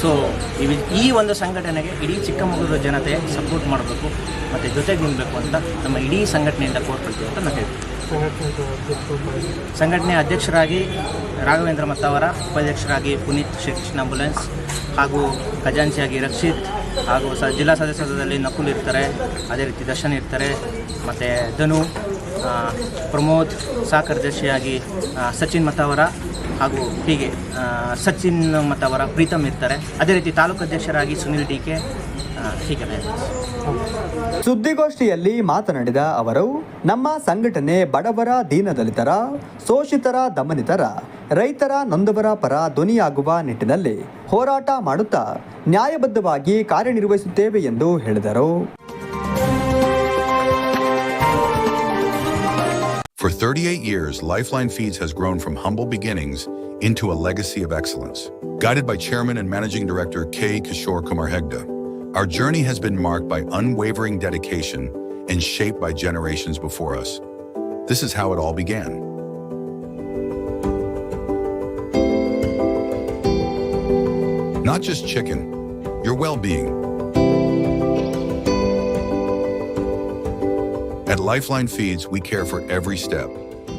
ಸೊ ಈ ವಿ- ಈ ಒಂದು ಸಂಘಟನೆಗೆ ಇಡೀ ಚಿಕ್ಕಮಗಳೂರು ಜನತೆ ಸಪೋರ್ಟ್ ಮಾಡಬೇಕು, ಮತ್ತು ಜೊತೆಗೆ ನಿಲ್ಲಬೇಕು ಅಂತ ನಮ್ಮ ಇಡೀ ಸಂಘಟನೆಯಿಂದ ಕೋರ್ಕೊಳ್ತೀವಿ ಅಂತ ನಾನು ಹೇಳ್ತೀನಿ. ಸಂಘಟನೆ ಅಧ್ಯಕ್ಷರಾಗಿ ರಾಘವೇಂದ್ರ ಮತ್ತವರ, ಉಪಾಧ್ಯಕ್ಷರಾಗಿ ಪುನೀತ್ ಶ್ರೀಕೃಷ್ಣ ಆಂಬುಲೆನ್ಸ್ ಹಾಗೂ ಖಜಾಂಚಿಯಾಗಿ ರಕ್ಷಿತ್ ಹಾಗೂ ಸ ಜಿಲ್ಲಾ ಸದಸ್ಯತ್ವದಲ್ಲಿ ನಕುಲ್ ಇರ್ತಾರೆ ಅದೇ ರೀತಿ ದರ್ಶನ್ ಇರ್ತಾರೆ ಮತ್ತು ಧನು ಪ್ರಮೋದ್ ಆ, ಸಚಿನ್ ಮತ್ತವರ ಹಾಗೂ ಹೀಗೆ ಸಚಿನ್ ಮತ್ತವರ ಪ್ರೀತಮ್ ಇರ್ತಾರೆ. ಅದೇ ರೀತಿ ತಾಲೂಕು ಅಧ್ಯಕ್ಷರಾಗಿ ಸುನಿಲ್ ಡಿ ಕೆ ಹೀಗೆ ಸುದ್ದಿಗೋಷ್ಠಿಯಲ್ಲಿ ಮಾತನಾಡಿದ ಅವರು ನಮ್ಮ ಸಂಘಟನೆ ಬಡವರ ದೀನದಲಿತರ ಶೋಷಿತರ ದಮನಿತರ ರೈತರ ನೊಂದವರ ಪರ ಧ್ವನಿಯಾಗುವ ನಿಟ್ಟಿನಲ್ಲಿ ಹೋರಾಟ ಮಾಡುತ್ತಾ ನ್ಯಾಯಬದ್ಧವಾಗಿ ಕಾರ್ಯನಿರ್ವಹಿಸುತ್ತೇವೆ ಎಂದು ಹೇಳಿದರು For 38 years, Lifeline Feeds has grown from humble beginnings into a legacy of excellence. Guided by Chairman and Managing Director K. Kishore Kumar Hegde, our journey has been marked by unwavering dedication and shaped by generations before us. This is how it all began. Not just chicken, your well being. At Lifeline Feeds, we care for every step,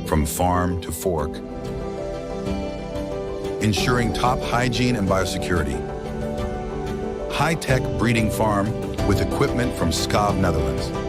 from farm to fork, ensuring top hygiene and biosecurity. High tech breeding farm with equipment from Skav, Netherlands.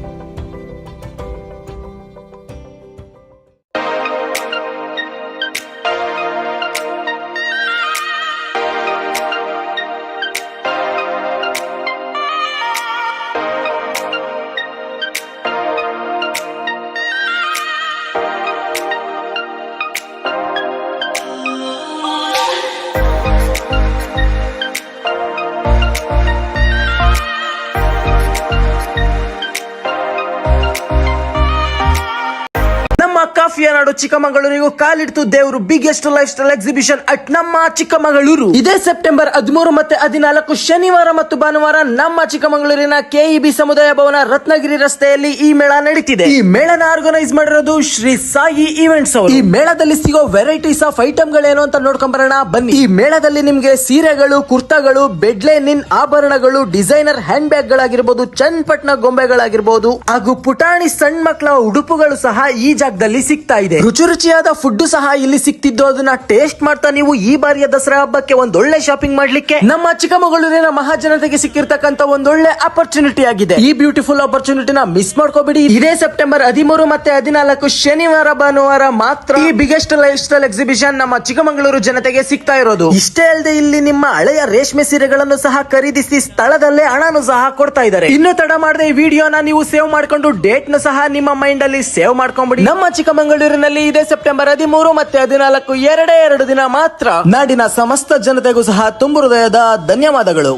ಚಿಕ್ಕಮಗಳೂರಿಗೂ ಕಾಲಿಡ್ತು ದೇವರು biggest lifestyle exhibition at ನಮ್ಮ ಚಿಕ್ಕಮಗಳೂರು. ಇದೇ September ಹದಿಮೂರು ಮತ್ತೆ ಹದಿನಾಲ್ಕು ಶನಿವಾರ ಮತ್ತು ಭಾನುವಾರ ನಮ್ಮ ಚಿಕ್ಕಮಗಳೂರಿನ ಕೆಇಬಿ ಸಮುದಾಯ ಭವನ ರತ್ನಗಿರಿ ರಸ್ತೆಯಲ್ಲಿ ಈ ಮೇಳ ನಡೀತಿದೆ. ಈ ಮೇಳನ ಆರ್ಗನೈಸ್ ಮಾಡಿರೋದು ಶ್ರೀ ಸಾಯಿ ಈವೆಂಟ್ಸ್ ಅವರು. ಈ ಮೇಳದಲ್ಲಿ ಸಿಗೋ ವೆರೈಟೀಸ್ ಆಫ್ ಐಟಮ್ ಗಳೇನು ಅಂತ ನೋಡ್ಕೊಂಡ್ ಬರೋಣ ಬನ್ನಿ. ಈ ಮೇಳದಲ್ಲಿ ನಿಮ್ಗೆ ಸೀರೆಗಳು ಕುರ್ತಾಗಳು ಬೆಡ್ಲೆನಿನ್ ಆಭರಣಗಳು ಡಿಸೈನರ್ ಹ್ಯಾಂಡ್ ಬ್ಯಾಗ್ ಗಳಾಗಿರ್ಬೋದು ಚನ್ನಪಟ್ಟಣ ಗೊಂಬೆಗಳಾಗಿರ್ಬೋದು ಹಾಗೂ ಪುಟಾಣಿ ಸಣ್ಣ ಮಕ್ಕಳ ಉಡುಪುಗಳು ಸಹ ಈ ಜಾಗದಲ್ಲಿ ಸಿಗ್ತಾ ಇದೆ. ರುಚಿ ರುಚಿಯಾದ ಫುಡ್ ಸಹ ಇಲ್ಲಿ ಸಿಕ್ತಿದ್ದು. ಅದನ್ನ ಟೇಸ್ಟ್ ಮಾಡ್ತಾ ನೀವು ಈ ಬಾರಿಯ ದಸರಾ ಹಬ್ಬಕ್ಕೆ ಒಂದೊಳ್ಳೆ ಶಾಪಿಂಗ್ ಮಾಡ್ಲಿಕ್ಕೆ. ನಮ್ಮ ಚಿಕ್ಕಮಗಳೂರಿನ ಮಹಾಜನತೆಗೆ ಸಿಕ್ಕಿರ್ತಕ್ಕಂತ ಒಂದೊಳ್ಳೆ ಅಪರ್ಚುನಿಟಿ ಆಗಿದೆ. ಈ ಬ್ಯೂಟಿಫುಲ್ ಅಪರ್ಚುನಿಟಿನ ಮಿಸ್ ಮಾಡ್ಕೋಬೇಡಿ. ಇದೇ ಸೆಪ್ಟೆಂಬರ್ ಹದಿಮೂರು ಮತ್ತೆ ಹದಿನಾಲ್ಕು ಶನಿವಾರ, ಭಾನುವಾರ ಮಾತ್ರ ಈ ಬಿಗ್ಗೆಸ್ಟ್ ಲೈಫ್ ಸ್ಟೈಲ್ ಎಕ್ಸಿಬಿಷನ್ ನಮ್ಮ ಚಿಕ್ಕಮಗಳೂರು ಜನತೆಗೆ ಸಿಗ್ತಾ ಇರೋದು. ಇಷ್ಟೇ ಅಲ್ಲದೆ ಇಲ್ಲಿ ನಿಮ್ಮ ಹಳೆಯ ರೇಷ್ಮೆ ಸೀರೆಗಳನ್ನು ಸಹ ಖರೀದಿಸಿ ಸ್ಥಳದಲ್ಲೇ ಹಣನು ಸಹ ಕೊಡ್ತಾ ಇದ್ದಾರೆ. ಇನ್ನು ತಡ ಮಾಡದೆ ಈ ವಿಡಿಯೋನ ನೀವು ಸೇವ್ ಮಾಡ್ಕೊಂಡು ಡೇಟ್ನ ಸಹ ನಿಮ್ಮ ಮೈಂಡ್ ಅಲ್ಲಿ ಸೇವ್ ಮಾಡ್ಕೊಂಡ್ಬಿಡಿ ನಮ್ಮ ಚಿಕ್ಕಮಗಳೂರಿನಲ್ಲಿ ಇದೇ ಸೆಪ್ಟೆಂಬರ್ ಹದಿಮೂರು ಮತ್ತೆ ಹದಿನಾಲ್ಕು ಎರಡೇ ಎರಡು ದಿನ ಮಾತ್ರ. ನಾಡಿನ ಸಮಸ್ತ ಜನತೆಗೂ ಸಹ ತುಂಬು ಹೃದಯದ ಧನ್ಯವಾದಗಳು.